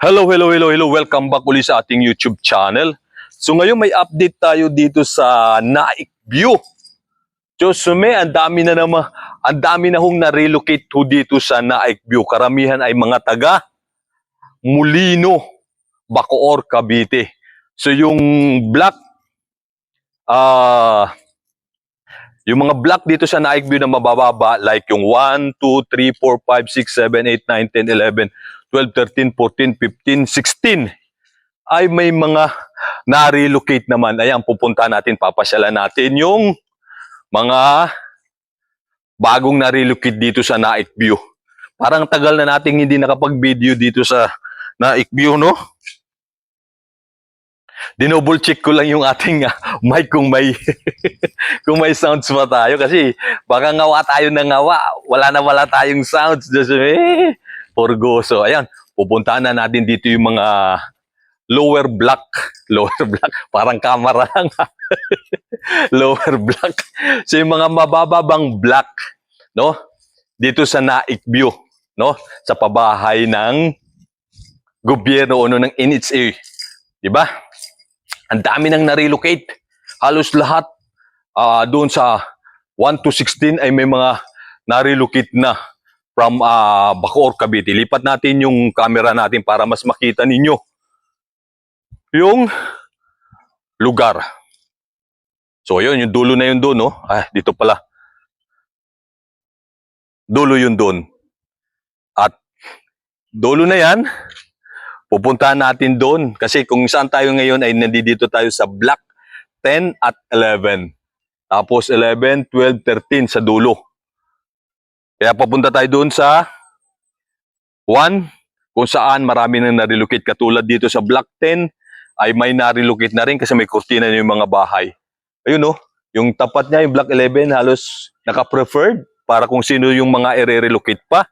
Hello, hello, hello, hello. Welcome back ulit sa ating YouTube channel. So ngayon may update tayo dito sa Naik View. Diyos me, ang dami na naman, ang dami na hong na-relocate dito sa Naik View. Karamihan ay mga taga Mulino, Bacoor, Cavite. So yung black, ah, yung mga block dito sa Naik View na mabababa, like yung 1, 2, 3, 4, 5, 6, 7, 8, 9, 10, 11, 12, 13, 14, 15, 16 ay may mga na-relocate naman. Ayan, pupunta natin, papasyalan natin yung mga bagong na-relocate dito sa Naik View. Parang tagal na nating hindi nakapag-video dito sa Naik View, no? Dinouble check ko lang yung ating ah, mic kung may kung may sounds pa tayo kasi baka ngawa tayo ng ngawa, wala na wala tayong sounds. Just, eh, Porgoso. Ayan, pupuntahan na natin dito yung mga lower block. Lower block, parang camera lang. lower block. So yung mga mabababang block, no? Dito sa Naik View, no? Sa pabahay ng gobyerno o no, ng NHA. Di ba? Ang dami nang na-relocate. Halos lahat ah, doon sa 1 to 16 ay may mga na-relocate na from uh, Bacoor, Cavite. Lipat natin yung camera natin para mas makita ninyo yung lugar. So, yun, yung dulo na yun doon, no? Ah, dito pala. Dulo yun doon. At dulo na yan, pupuntahan natin doon. Kasi kung saan tayo ngayon ay nandito tayo sa block 10 at 11. Tapos 11, 12, 13 sa dulo. Kaya papunta tayo doon sa 1 kung saan marami nang na-relocate katulad dito sa Block 10 ay may na-relocate na rin kasi may kurtina na yung mga bahay. Ayun no, yung tapat niya yung Block 11 halos naka-preferred para kung sino yung mga i-relocate pa.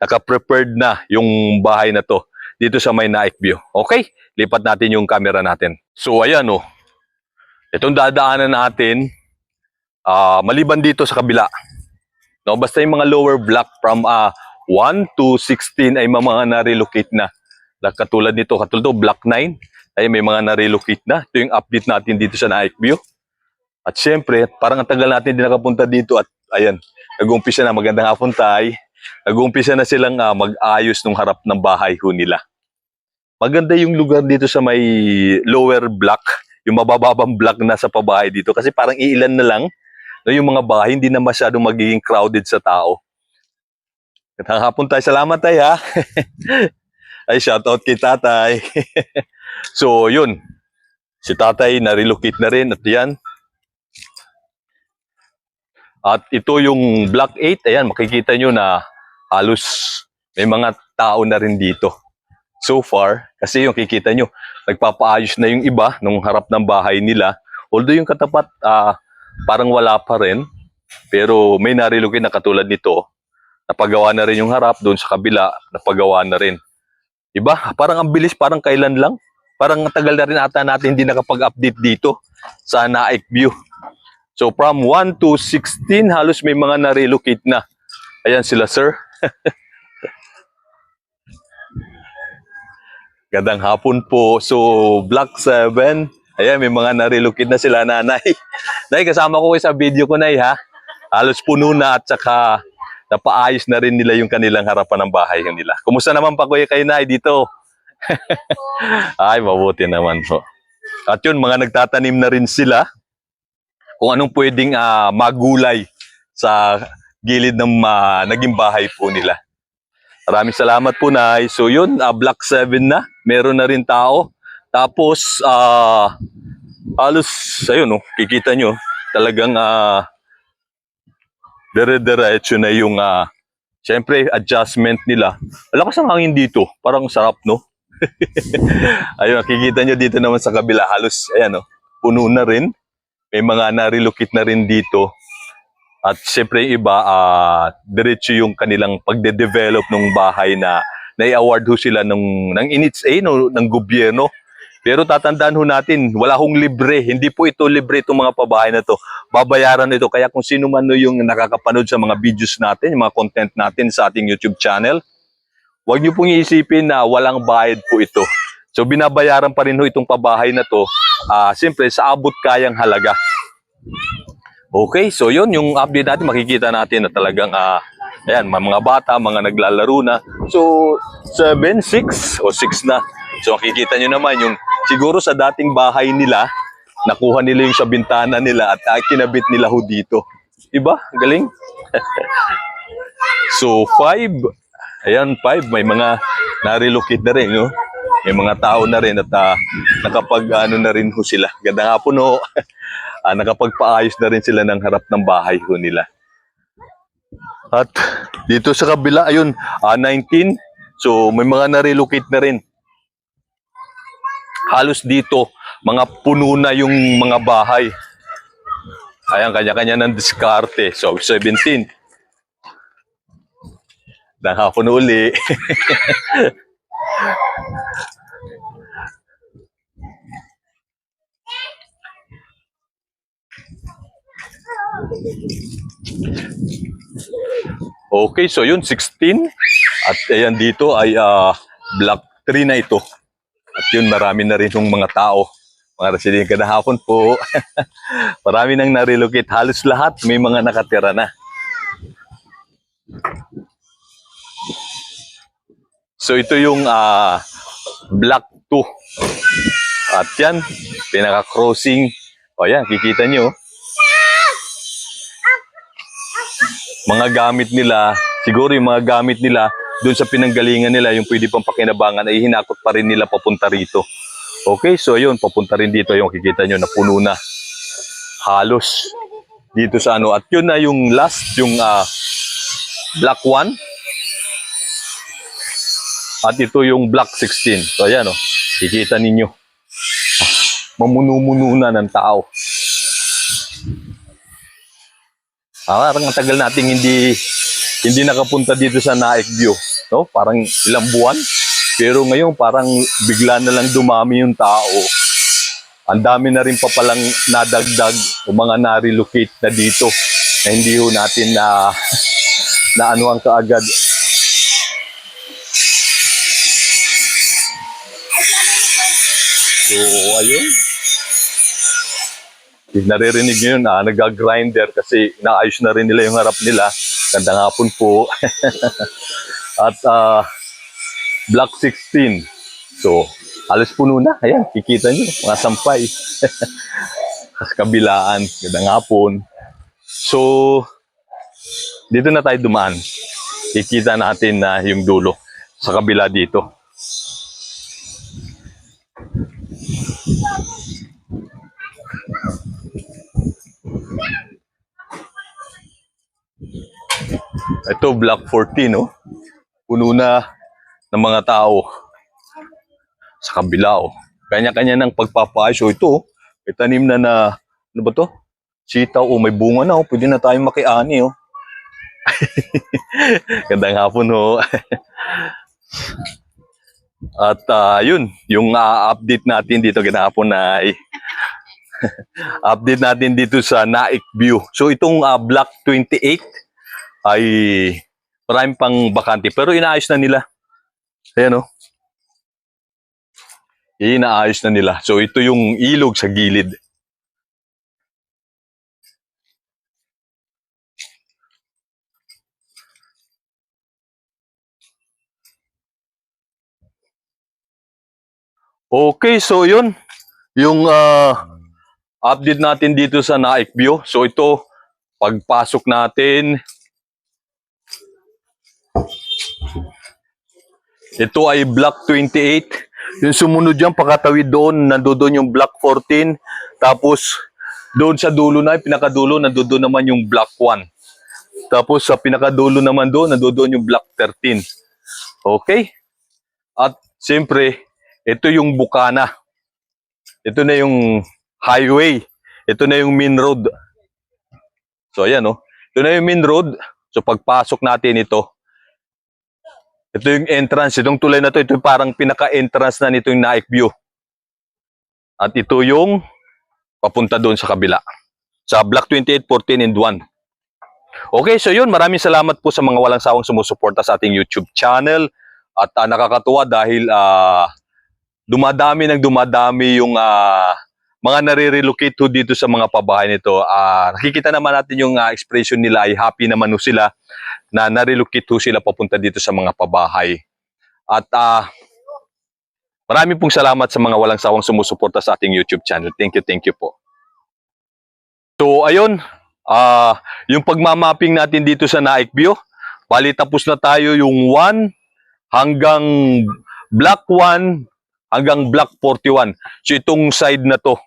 Naka-preferred na yung bahay na to dito sa may Naik View. Okay, lipat natin yung camera natin. So ayan no, itong dadaanan natin ah maliban dito sa kabila. No, basta yung mga lower block from ah 1 to 16 ay mga na-relocate na. Like, Katulad nito, katulad to, block 9 ay may mga na-relocate na. Ito yung update natin dito sa Naik View. At syempre, parang ang tagal natin din nakapunta dito at ayan, nag-umpisa na magandang hapon tay. Nag-umpisa na silang ah, mag-ayos ng harap ng bahay ho nila. Maganda yung lugar dito sa may lower block, yung mabababang block na sa pabahay dito kasi parang iilan na lang no, yung mga bahay hindi na masyadong magiging crowded sa tao. Magandang hapon tayo. Salamat tayo ha. Ay, shoutout kay tatay. so, yun. Si tatay na-relocate na rin at yan. At ito yung Block 8. Ayan, makikita nyo na halos may mga tao na rin dito. So far, kasi yung kikita nyo, nagpapaayos na yung iba nung harap ng bahay nila. Although yung katapat, ah, parang wala pa rin. Pero may narilugin na katulad nito. Napagawa na rin yung harap, doon sa kabila, napagawa na rin. Iba? Parang ang bilis, parang kailan lang. Parang ang tagal na rin ata natin hindi nakapag-update dito sa Naik View. So from 1 to 16, halos may mga na-relocate na. Ayan sila, sir. Gandang hapon po. So, Block 7. Ayan, may mga na-relocate na sila, nanay. Nay, kasama ko kayo sa video ko, nay, ha? Halos puno na at saka napaayos na rin nila yung kanilang harapan ng bahay nila. Kumusta naman pa kuya kayo, nay, dito? Ay, mabuti naman po. At yun, mga nagtatanim na rin sila kung anong pwedeng ah, magulay sa gilid ng ah, naging bahay po nila. Maraming salamat po, Nay. So yun, ah, Block 7 na. Meron na rin tao. Tapos, ah, halos, ayun, no, kikita nyo, talagang ah, dire-diretso na yung, ah, syempre, adjustment nila. Malakas ang hangin dito. Parang sarap, no? ayun, kikita nyo dito naman sa kabila. Halos, ayan, no, puno na rin. May mga na-relocate na rin dito. At syempre yung iba, ah diretso yung kanilang pagde-develop ng bahay na nai-award ho sila ng, ng NHA, no, ng gobyerno. Pero tatandaan ho natin, wala hong libre. Hindi po ito libre itong mga pabahay na to. Babayaran ito. Kaya kung sino man yung nakakapanood sa mga videos natin, yung mga content natin sa ating YouTube channel, Huwag niyo pong iisipin na walang bayad po ito. So binabayaran pa rin ho itong pabahay na to. Ah, siyempre sa abot kayang halaga. Okay, so yun yung update natin makikita natin na talagang ah ayan, mga bata, mga naglalaro na. So 7, 6 o 6 na. So makikita nyo naman yung siguro sa dating bahay nila, nakuha nila yung sa bintana nila at kinabit nila ho dito. Diba? Galing. so 5 Ayan, 5 may mga na-relocate na rin, no? May mga tao na rin at ah, nakapag ano na rin ho sila. Ganda nga po no. Ah, nakapagpaayos na rin sila ng harap ng bahay ho nila. At dito sa kabila, ayun, ah, 19. So may mga na-relocate na rin. Halos dito, mga puno na yung mga bahay. Ayan, kanya-kanya ng diskarte. So, 17. Nakapon uli. Okay, so yun, 16. At ayan dito ay ah, block 3 na ito. At yun, marami na rin yung mga tao. Mga residente kahapon po. marami nang na-relocate. Halos lahat may mga nakatira na. So ito yung ah, block 2. At yan, pinaka-crossing. O yan, kikita nyo. Mga gamit nila, siguro yung mga gamit nila, doon sa pinanggalingan nila, yung pwede pang pakinabangan, ay hinakot pa rin nila papunta rito. Okay, so yun, papunta rin dito yung kikita nyo na puno na. Halos dito sa ano. At yun na yung last, yung ah, block 1. At ito yung block 16. So ayan o, kikita ninyo. Ah, Mamunu-muno na ng tao. Ah, parang ang tagal nating hindi hindi nakapunta dito sa Naik View, no? Parang ilang buwan. Pero ngayon parang bigla na lang dumami yung tao. Ang dami na rin pa palang nadagdag o mga na-relocate na dito na hindi ho natin na na ang kaagad. So, ayun. Naririnig nyo yun, ah, nag-grinder kasi naayos na rin nila yung harap nila. Gandang hapon po. At ah, Block 16. So, alas puno na. Ayan, kikita nyo, mga sampay. Sa kabilaan, gandang hapon. So, dito na tayo dumaan. Kikita natin na yung dulo sa kabila dito. Ito, Block 14, no? Puno na ng mga tao sa kabila, oh. Kanya-kanya ng pagpapaayos. So, ito, oh, may tanim na na, ano ba to? Sitaw, oh, may bunga na, oh. Pwede na tayong makiani, oh. Gandang hapon, oh. At ah, yun, yung ah, update natin dito ginahapon na ay update natin dito sa Naik View. So itong ah, Block 28 ay marami pang bakante pero inaayos na nila. Ayan oh. Inaayos na nila. So ito yung ilog sa gilid. Okay, so yun. Yung ah, update natin dito sa Naik View. So ito, pagpasok natin, ito ay Block 28. Yung sumunod dyan, pakatawid doon, nandoon yung Block 14. Tapos, doon sa dulo na, pinakadulo, nandoon naman yung Block 1. Tapos sa pinakadulo naman doon, nandoon yung Block 13. Okay? At siyempre, ito yung Bukana. Ito na yung highway. Ito na yung main road. So ayan oh. Ito na yung main road. So pagpasok natin ito, ito yung entrance. Itong tulay na to, ito yung parang pinaka-entrance na nito yung Naik View. At ito yung papunta doon sa kabila. Sa Block 28, 14, and 1. Okay, so yun. Maraming salamat po sa mga walang sawang sumusuporta sa ating YouTube channel. At ah, nakakatuwa dahil ah, dumadami ng dumadami yung ah, mga nare-relocate dito sa mga pabahay nito. Ah, nakikita naman natin yung ah, expression nila ay happy naman sila na nare-relocate ho sila papunta dito sa mga pabahay. At ah, marami pong salamat sa mga walang sawang sumusuporta sa ating YouTube channel. Thank you, thank you po. So ayun, ah yung pagmamapping natin dito sa Naik View, bali tapos na tayo yung 1 hanggang block 1 hanggang block 41. So itong side na to.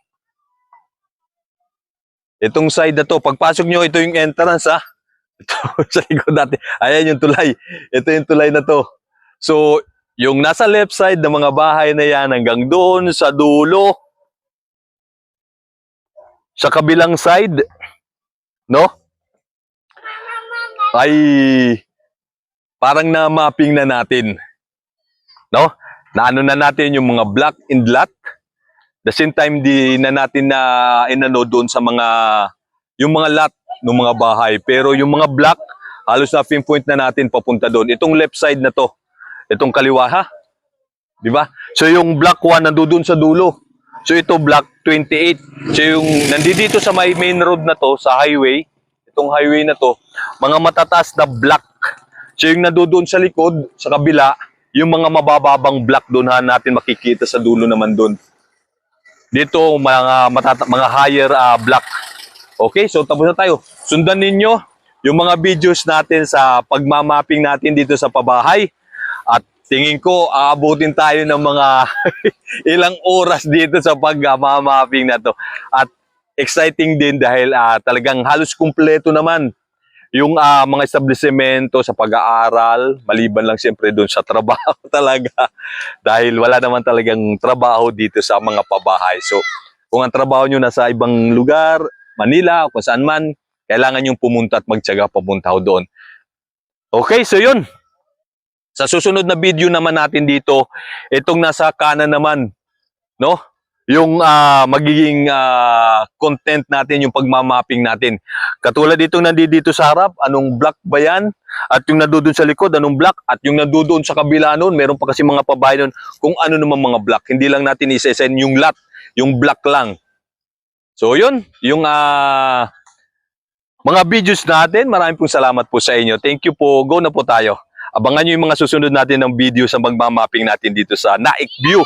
Itong side na to, pagpasok nyo, ito yung entrance ha. Ito sa likod natin. Ayan yung tulay. Ito yung tulay na to. So, yung nasa left side ng mga bahay na yan hanggang doon sa dulo, sa kabilang side, no? Ay parang na-mapping na natin. No? Naano na natin yung mga block and lot. The same time di na natin na inano doon sa mga yung mga lot ng mga bahay. Pero yung mga block, halos na pinpoint na natin papunta doon. Itong left side na to, itong kaliwa ha. Di ba? So yung block 1 nandoon sa dulo. So ito block 28. So yung nandito sa may main road na to, sa highway, itong highway na to, mga matataas na block. So yung nandoon sa likod, sa kabila, yung mga mabababang block doon ha natin makikita sa dulo naman doon. Dito mga mga higher ah, block. Okay, so tapos na tayo. Sundan ninyo yung mga videos natin sa pagmamapping natin dito sa pabahay. At tingin ko aabutin tayo ng mga ilang oras dito sa pagmamapping na to. At exciting din dahil ah, talagang halos kumpleto naman yung ah, mga establishmento sa pag-aaral, maliban lang siyempre doon sa trabaho talaga. Dahil wala naman talagang trabaho dito sa mga pabahay. So, kung ang trabaho nyo nasa ibang lugar, Manila, o kung saan man, kailangan yung pumunta at magtyaga papunta doon. Okay, so yun. Sa susunod na video naman natin dito, itong nasa kanan naman, no? Yung ah, magiging ah, content natin, yung pagmamapping natin. Katulad itong nandito sa harap, anong block ba yan? At yung nandoon sa likod, anong block? At yung nandoon sa kabila noon, meron pa kasi mga pabahay noon kung ano naman mga block. Hindi lang natin isesend yung lot, yung block lang. So yun, yung ah, mga videos natin, maraming pong salamat po sa inyo. Thank you po. Go na po tayo. Abangan nyo yung mga susunod natin ng video sa magmamapping natin dito sa Naik View.